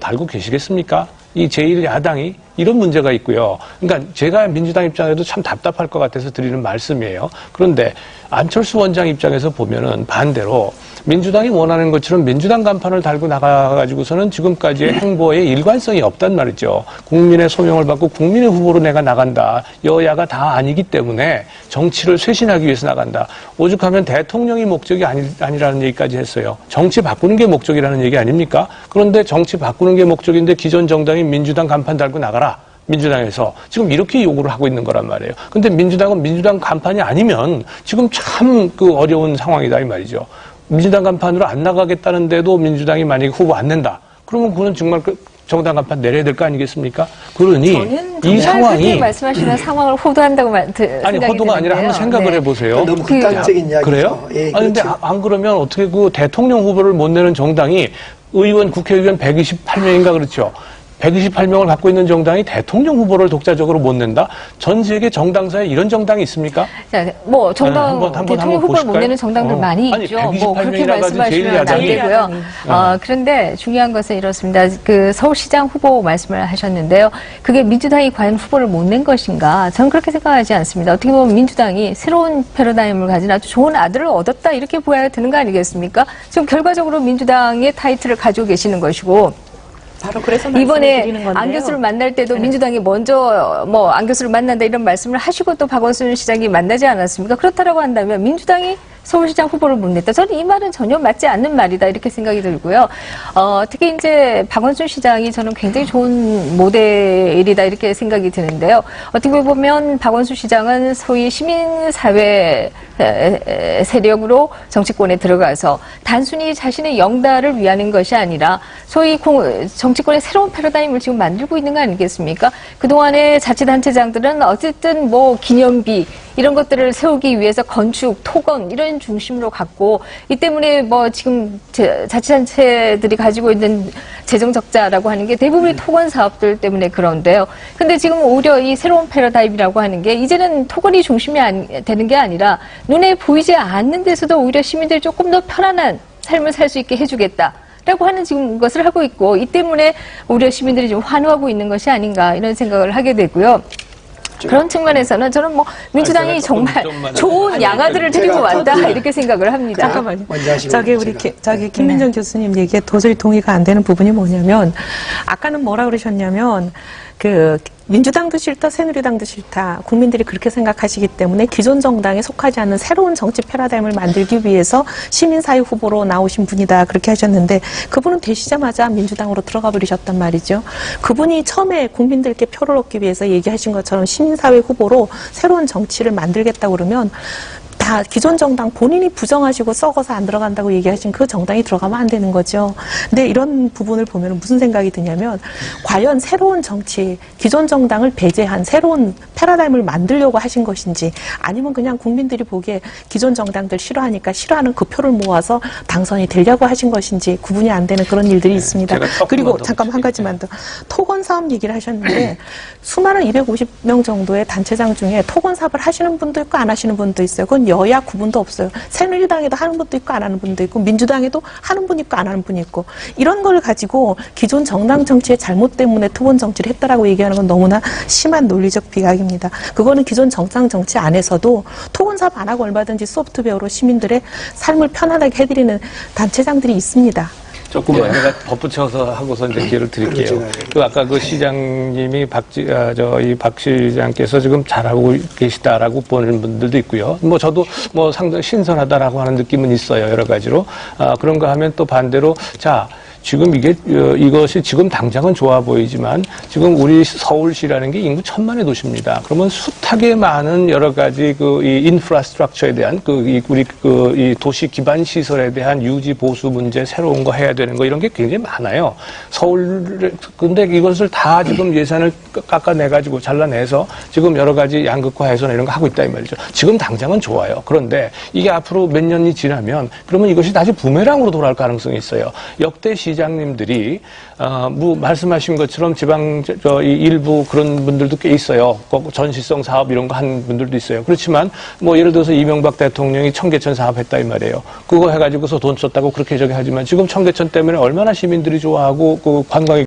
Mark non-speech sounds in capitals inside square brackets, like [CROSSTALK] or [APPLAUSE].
달고 계시겠습니까? 이 제1야당이 이런 문제가 있고요. 그러니까 제가 민주당 입장에도 참 답답할 것 같아서 드리는 말씀이에요. 그런데 안철수 원장 입장에서 보면은 반대로 민주당이 원하는 것처럼 민주당 간판을 달고 나가가지고서는 지금까지의 행보에 일관성이 없단 말이죠. 국민의 소명을 받고 국민의 후보로 내가 나간다. 여야가 다 아니기 때문에 정치를 쇄신하기 위해서 나간다. 오죽하면 대통령이 목적이 아니, 아니라는 얘기까지 했어요. 정치 바꾸는 게 목적이라는 얘기 아닙니까? 그런데 정치 바꾸는 게 목적인데 기존 정당이 민주당 간판 달고 나가라. 민주당에서 지금 이렇게 요구를 하고 있는 거란 말이에요. 근데 민주당은 민주당 간판이 아니면 지금 참 그 어려운 상황이다 이 말이죠. 민주당 간판으로 안 나가겠다는데도 민주당이 만약에 후보 안 낸다. 그러면 그거는 정말 그 정당 간판 내려야 될 거 아니겠습니까? 그러니 이 상황이 말씀하시는 [CLEARS THROAT] 상황을 호도한다고 말, 드, 아니 허도가 아니라 한번. 생각을 네. 해보세요. 너무 그- 극단적인 이야기죠. 그래요? 예, 아니 근데 그렇죠. 안 그러면 어떻게 그 대통령 후보를 못 내는 정당이 의원 국회의원 128명인가 그렇죠. 128명을 갖고 있는 정당이 대통령 후보를 독자적으로 못 낸다? 전 세계 정당사에 이런 정당이 있습니까? 자, 뭐 정당 네, 한번, 한번, 대통령 한번 후보를 못 보실까요? 내는 정당들 어. 많이 아니, 있죠. 뭐 그렇게 128명이라 가지고 말씀하시면 안 제1야당이. 되고요. 어, 그런데 중요한 것은 이렇습니다. 그 서울시장 후보 말씀을 하셨는데요. 그게 민주당이 과연 후보를 못 낸 것인가? 저는 그렇게 생각하지 않습니다. 어떻게 보면 민주당이 새로운 패러다임을 가진 아주 좋은 아들을 얻었다 이렇게 보아야 되는 거 아니겠습니까? 지금 결과적으로 민주당의 타이틀을 가지고 계시는 것이고 바로 그래서 이번에. 안 교수를 만날 때도 네. 민주당이 먼저 뭐 안 교수를 만난다 이런 말씀을 하시고 또 박원순 시장이 만나지 않았습니까? 그렇다라고 한다면 민주당이 서울시장 후보를 못 냈다. 저는 이 말은 전혀 맞지 않는 말이다 이렇게 생각이 들고요. 어, 특히 이제 박원순 시장이 저는 굉장히 좋은 모델이다 이렇게 생각이 드는데요. 어떻게 보면 박원순 시장은 소위 시민사회 세력으로 정치권에 들어가서 단순히 자신의 영달을 위하는 것이 아니라 소위 공- 정치권의 새로운 패러다임을 지금 만들고 있는 거 아니겠습니까? 그동안의 자치단체장들은 어쨌든 뭐 기념비 이런 것들을 세우기 위해서 건축, 토건 이런 중심으로 갔고 이 때문에 뭐 지금 제- 자치단체들이 가지고 있는 재정 적자라고 하는 게 대부분이 토건 사업들 때문에 그런데요. 근데 지금 오히려 이 새로운 패러다임이라고 하는 게 이제는 토건이 중심이 아니- 되는 게 아니라 눈에 보이지 않는 데서도 오히려 시민들이 조금 더 편안한 삶을 살 수 있게 해주겠다. 라고 하는 지금 것을 하고 있고 이 때문에 오히려 시민들이 좀 환호하고 있는 것이 아닌가 이런 생각을 하게 되고요. 그런 측면에서는 저는 뭐 민주당이 아니, 제가 조금 정말 좀. 좋은 양아들을 데리고 제가 왔다 저도- 이렇게 생각을 합니다. 잠깐만요. 먼저 하시고 저기 우리 제가. 기- 저기 김민정 교수님 얘기에 도저히 동의가 안 되는 부분이 뭐냐면 아까는 뭐라 그러셨냐면 그 민주당도 싫다 새누리당도 싫다 국민들이 그렇게 생각하시기 때문에 기존 정당에 속하지 않는 새로운 정치 패러다임을 만들기 위해서 시민사회 후보로 나오신 분이다 그렇게 하셨는데 그분은 되시자마자 민주당으로 들어가 버리셨단 말이죠. 그분이 처음에 국민들께 표를 얻기 위해서 얘기하신 것처럼 시민사회 후보로 새로운 정치를 만들겠다고 그러면 다 기존 정당 본인이 부정하시고 썩어서 안 들어간다고 얘기하신 그 정당이 들어가면 안 되는 거죠. 근데 이런 부분을 보면 무슨 생각이 드냐면 과연 새로운 정치, 기존 정당을 배제한 새로운 패러다임을 만들려고 하신 것인지 아니면 그냥 국민들이 보기에 기존 정당들 싫어하니까 싫어하는 그 표를 모아서 당선이 되려고 하신 것인지 구분이 안 되는 그런 일들이 있습니다. 제가 조금만 그리고 더 잠깐 한. 가지만 더 토건 사업 얘기를 하셨는데 수많은 250명 정도의 단체장 중에 토건 사업을 하시는 분도 있고 안 하시는 분도 있어요. 그건 여야 구분도 없어요. 새누리당에도 하는 분도 있고 안 하는 분도 있고 민주당에도 하는 분 있고 안 하는 분 있고 이런 걸 가지고 기존 정당 정치의 잘못 때문에 토건 정치를 했다라고 얘기하는 건 너무나 심한 논리적 비각입니다. 그거는 기존 정당 정치 안에서도 토건 사업 안 하고 얼마든지 소프트웨어로 시민들의 삶을 편안하게 해드리는 단체장들이 있습니다. 조금만 제가 덧붙여서 하고서 이제 기회를 드릴게요. 그 아까 그 시장님이 박지 아, 저이 박 시장께서 지금 잘하고 계시다라고 보는 분들도 있고요. 뭐 저도 뭐 상당히 신선하다라고 하는 느낌은 있어요 여러 가지로. 아 그런가 하면 또 반대로 자. 지금 이게 어, 이것이 지금 당장은 좋아 보이지만 지금 우리 서울시라는 게 인구 천만의 도시입니다. 그러면 숱하게 많은 여러 가지 그 이 인프라스트럭처에 대한 그 이 우리 그 이 도시 기반 시설에 대한 유지 보수 문제 새로운 거 해야 되는 거 이런 게 굉장히 많아요. 서울 근데 이것을 다 지금 예산을 깎아내 가지고 잘라내서 지금 여러 가지 양극화해서 이런 거 하고 있다 이 말이죠. 지금 당장은 좋아요. 그런데 이게 앞으로 몇 년이 지나면 그러면 이것이 다시 부메랑으로 돌아올 가능성이 있어요. 역대 시장 시장님들이 어, 뭐 말씀하신 것처럼 지방 저, 일부 그런 분들도 꽤 있어요. 꼭 전시성 사업 이런 거 한 분들도 있어요. 그렇지만 뭐 예를 들어서 이명박 대통령이 청계천 사업했다 이 말이에요. 그거 해가지고서 돈 썼다고 그렇게 저기 하지만 지금 청계천 때문에 얼마나 시민들이 좋아하고 그 관광이